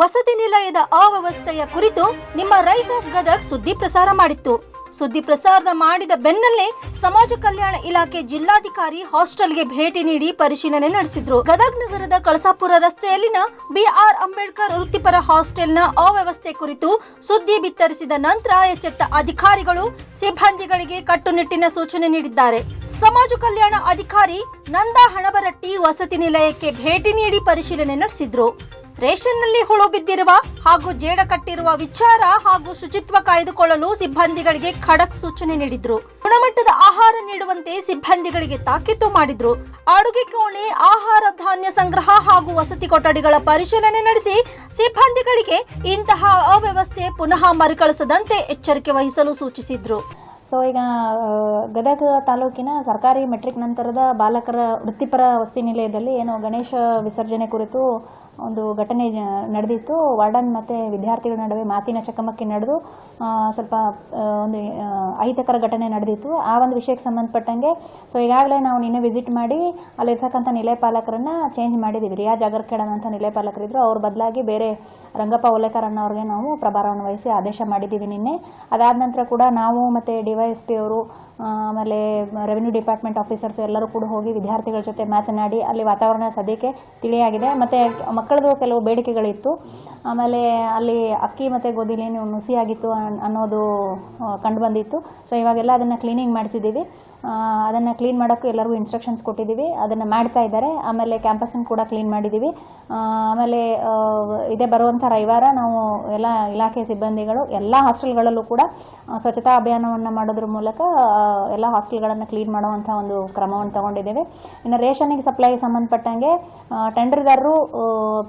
ವಸತಿ ನಿಲಯದ ಅವ್ಯವಸ್ಥೆಯ ಕುರಿತು ನಿಮ್ಮ ರೈಸ್ ಆಫ್ ಗದಗ್ ಸುದ್ದಿ ಪ್ರಸಾರ ಮಾಡಿತ್ತು. ಸುದ್ದಿ ಪ್ರಸಾರ ಮಾಡಿದ ಬೆನ್ನಲ್ಲೇ ಸಮಾಜ ಕಲ್ಯಾಣ ಇಲಾಖೆ ಜಿಲ್ಲಾಧಿಕಾರಿ ಹಾಸ್ಟೆಲ್ಗೆ ಭೇಟಿ ನೀಡಿ ಪರಿಶೀಲನೆ ನಡೆಸಿದ್ರು. ಗದಗ್ ನಗರದ ಕಳಸಾಪುರ ರಸ್ತೆಯಲ್ಲಿನ ಬಿಆರ್ ಅಂಬೇಡ್ಕರ್ ವೃತ್ತಿಪರ ಹಾಸ್ಟೆಲ್ನ ಅವ್ಯವಸ್ಥೆ ಕುರಿತು ಸುದ್ದಿ ಬಿತ್ತರಿಸಿದ ನಂತರ ಎಚ್ಚೆತ್ತ ಅಧಿಕಾರಿಗಳು ಸಿಬ್ಬಂದಿಗಳಿಗೆ ಕಟ್ಟುನಿಟ್ಟಿನ ಸೂಚನೆ ನೀಡಿದ್ದಾರೆ. ಸಮಾಜ ಕಲ್ಯಾಣ ಅಧಿಕಾರಿ ನಂದಾ ಹಣಬರಟ್ಟಿ ವಸತಿ ನಿಲಯಕ್ಕೆ ಭೇಟಿ ನೀಡಿ ಪರಿಶೀಲನೆ ನಡೆಸಿದ್ರು. ರೇಷನ್ನಲ್ಲಿ ಹುಳು ಬಿದ್ದಿರುವ ಹಾಗೂ ಜೇಡ ಕಟ್ಟಿರುವ ವಿಚಾರ ಹಾಗೂ ಶುಚಿತ್ವ ಕಾಯ್ದುಕೊಳ್ಳಲು ಸಿಬ್ಬಂದಿಗಳಿಗೆ ಖಡಕ್ ಸೂಚನೆ ನೀಡಿದ್ರು. ಗುಣಮಟ್ಟದ ಆಹಾರ ನೀಡುವಂತೆ ಸಿಬ್ಬಂದಿಗಳಿಗೆ ತಾಕೀತು ಮಾಡಿದ್ರು. ಅಡುಗೆ ಕೋಣೆ, ಆಹಾರ ಧಾನ್ಯ ಸಂಗ್ರಹ ಹಾಗೂ ವಸತಿ ಕೊಠಡಿಗಳ ಪರಿಶೀಲನೆ ನಡೆಸಿ ಸಿಬ್ಬಂದಿಗಳಿಗೆ ಇಂತಹ ಅವ್ಯವಸ್ಥೆ ಪುನಃ ಮರುಕಳಿಸದಂತೆ ಎಚ್ಚರಿಕೆ ವಹಿಸಲು ಸೂಚಿಸಿದ್ರು. ಸೊ ಈಗ ಗದಗ ತಾಲೂಕಿನ ಸರ್ಕಾರಿ ಮೆಟ್ರಿಕ್ ನಂತರದ ಬಾಲಕರ ವೃತ್ತಿಪರ ವಸತಿ ನಿಲಯದಲ್ಲಿ ಏನು ಗಣೇಶ ವಿಸರ್ಜನೆ ಕುರಿತು ಒಂದು ಘಟನೆ ನಡೆದಿತ್ತು. ವಾರ್ಡನ್ ಮತ್ತು ವಿದ್ಯಾರ್ಥಿಗಳ ನಡುವೆ ಮಾತಿನ ಚಕಮಕಿ ನಡೆದು ಸ್ವಲ್ಪ ಒಂದು ಅಹಿತಕರ ಘಟನೆ ನಡೆದಿತ್ತು. ಆ ಒಂದು ವಿಷಯಕ್ಕೆ ಸಂಬಂಧಪಟ್ಟಂಗೆ ಸೊ ಈಗಾಗಲೇ ನಾವು ನಿನ್ನೆ ವಿಸಿಟ್ ಮಾಡಿ ಅಲ್ಲಿರ್ತಕ್ಕಂಥ ನಿಲಯ ಪಾಲಕರನ್ನ ಚೇಂಜ್ ಮಾಡಿದ್ದೀವಿ. ರಿಯಾ ಜಾಗರ್ಖೇಡನ್ ಅಂತ ನಿಲಯ ಪಾಲಕರಿದ್ರು. ಅವ್ರ ಬದಲಾಗಿ ಬೇರೆ ರಂಗಪ್ಪ ಓಲೇಕರ್ ಅನ್ನೋರಿಗೆ ನಾವು ಪ್ರಭಾರವನ್ನು ವಹಿಸಿ ಆದೇಶ ಮಾಡಿದ್ದೀವಿ ನಿನ್ನೆ. ಅದಾದ ನಂತರ ಕೂಡ ನಾವು ಮತ್ತು ಡಿ ವೈ ಎಸ್ ಪಿ ಅವರು ಆಮೇಲೆ ರೆವಿನ್ಯೂ ಡಿಪಾರ್ಟ್ಮೆಂಟ್ ಆಫೀಸರ್ಸ್ ಎಲ್ಲರೂ ಕೂಡ ಹೋಗಿ ವಿದ್ಯಾರ್ಥಿಗಳ ಜೊತೆ ಮಾತನಾಡಿ ಅಲ್ಲಿ ವಾತಾವರಣ ಸದ್ಯಕ್ಕೆ ತಿಳಿಯಾಗಿದೆ. ಮತ್ತು ಮಕ್ಕಳದು ಕೆಲವು ಬೇಡಿಕೆಗಳಿತ್ತು. ಆಮೇಲೆ ಅಲ್ಲಿ ಅಕ್ಕಿ ಮತ್ತು ಗೋಧಿಲೇನು ನುಸಿಯಾಗಿತ್ತು ಅನ್- ಅನ್ನೋದು ಕಂಡು ಬಂದಿತ್ತು ಸೊ ಇವಾಗೆಲ್ಲ ಅದನ್ನು ಕ್ಲೀನಿಂಗ್ ಮಾಡಿಸಿದ್ದೀವಿ. ಅದನ್ನು ಕ್ಲೀನ್ ಮಾಡೋಕ್ಕೆ ಎಲ್ಲರಿಗೂ ಇನ್ಸ್ಟ್ರಕ್ಷನ್ಸ್ ಕೊಟ್ಟಿದ್ದೀವಿ. ಅದನ್ನು ಮಾಡ್ತಾ ಇದ್ದಾರೆ. ಆಮೇಲೆ ಕ್ಯಾಂಪಸನ್ನು ಕೂಡ ಕ್ಲೀನ್ ಮಾಡಿದ್ದೀವಿ. ಆಮೇಲೆ ಇದೇ ಬರುವಂಥ ರವಿವಾರ ನಾವು ಎಲ್ಲ ಇಲಾಖೆ ಸಿಬ್ಬಂದಿಗಳು ಎಲ್ಲ ಹಾಸ್ಟೆಲ್ಗಳಲ್ಲೂ ಕೂಡ ಸ್ವಚ್ಛತಾ ಅಭಿಯಾನವನ್ನು ಮಾಡೋದ್ರ ಮೂಲಕ ಎಲ್ಲ ಹಾಸ್ಟೆಲ್ಗಳನ್ನು ಕ್ಲೀನ್ ಮಾಡುವಂಥ ಒಂದು ಕ್ರಮವನ್ನು ತಗೊಂಡಿದ್ದೇವೆ. ಇನ್ನು ರೇಷನ್ಗೆ ಸಪ್ಲೈಗೆ ಸಂಬಂಧಪಟ್ಟಂಗೆ ಟೆಂಡರ್ದಾರರು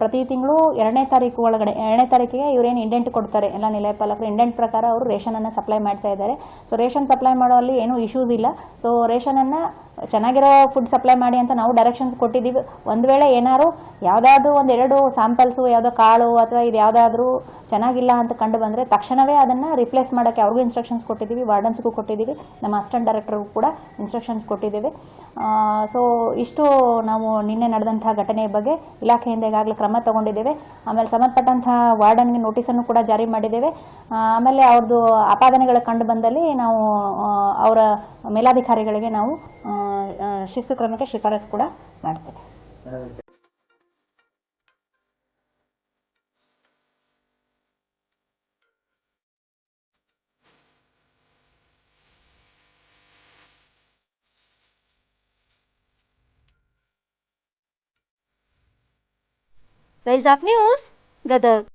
ಪ್ರತಿ ತಿಂಗಳು ಎರಡನೇ ತಾರೀಕು ಒಳಗಡೆ, ಎರಡನೇ ತಾರೀಕಿಗೆ ಇವರೇನು ಇಂಡೆಂಟ್ ಕೊಡ್ತಾರೆ. ಎಲ್ಲ ನಿಲಯ ಪಾಲಕರು ಇಂಡೆಂಟ್ ಪ್ರಕಾರ ಅವರು ರೇಷನನ್ನು ಸಪ್ಲೈ ಮಾಡ್ತಾ ಇದ್ದಾರೆ. ಸೊ ರೇಷನ್ ಸಪ್ಲೈ ಮಾಡೋಲ್ಲಿ ಏನೂ ಇಶ್ಯೂಸ್ ಇಲ್ಲ. ಸೊ ರೇಷನನ್ನು ಚೆನ್ನಾಗಿರೋ ಫುಡ್ ಸಪ್ಲೈ ಮಾಡಿ ಅಂತ ನಾವು ಡೈರೆಕ್ಷನ್ಸ್ ಕೊಟ್ಟಿದ್ದೀವಿ. ಒಂದು ವೇಳೆ ಏನಾದ್ರು ಯಾವುದಾದ್ರೂ ಒಂದು ಎರಡು ಸ್ಯಾಂಪಲ್ಸು ಯಾವುದೋ ಕಾಳು ಅಥವಾ ಇದು ಯಾವುದಾದ್ರೂ ಚೆನ್ನಾಗಿಲ್ಲ ಅಂತ ಕಂಡು ಬಂದರೆ ತಕ್ಷಣವೇ ಅದನ್ನು ರಿಪ್ಲೇಸ್ ಮಾಡೋಕ್ಕೆ ಅವ್ರಿಗೂ ಇನ್ಸ್ಟ್ರಕ್ಷನ್ಸ್ ಕೊಟ್ಟಿದ್ದೀವಿ ವಾರ್ಡನ್ಸ್ಗೂ ಕೊಟ್ಟಿದ್ದೀವಿ, ನಮ್ಮ ಅಸಿಸ್ಟೆಂಟ್ ಡೈರೆಕ್ಟರ್ಗೂ ಕೂಡ ಇನ್ಸ್ಟ್ರಕ್ಷನ್ಸ್ ಕೊಟ್ಟಿದ್ದೀವಿ. ಸೊ ಇಷ್ಟು ನಾವು ನಿನ್ನೆ ನಡೆದಂಥ ಘಟನೆಯ ಬಗ್ಗೆ ಇಲಾಖೆಯಿಂದ ಈಗಾಗಲೇ ಕ್ರಮ ತಗೊಂಡಿದ್ದೇವೆ. ಆಮೇಲೆ ಸಂಬಂಧಪಟ್ಟಂತಹ ವಾರ್ಡನ್ಗೆ ನೋಟಿಸನ್ನು ಕೂಡ ಜಾರಿ ಮಾಡಿದ್ದೇವೆ. ಆಮೇಲೆ ಅವ್ರದ್ದು ಆಪಾದನೆಗಳು ಕಂಡು ಬಂದಲ್ಲಿ ನಾವು ಅವರ ಮೇಲಾಧಿಕಾರಿಗಳಿಗೆ ನಾವು ಶಿಸ್ತು ಕ್ರಮಕ್ಕೆ ಶಿಫಾರಸು ಕೂಡ ಮಾಡ್ತೇವೆ. Rise of news Gadag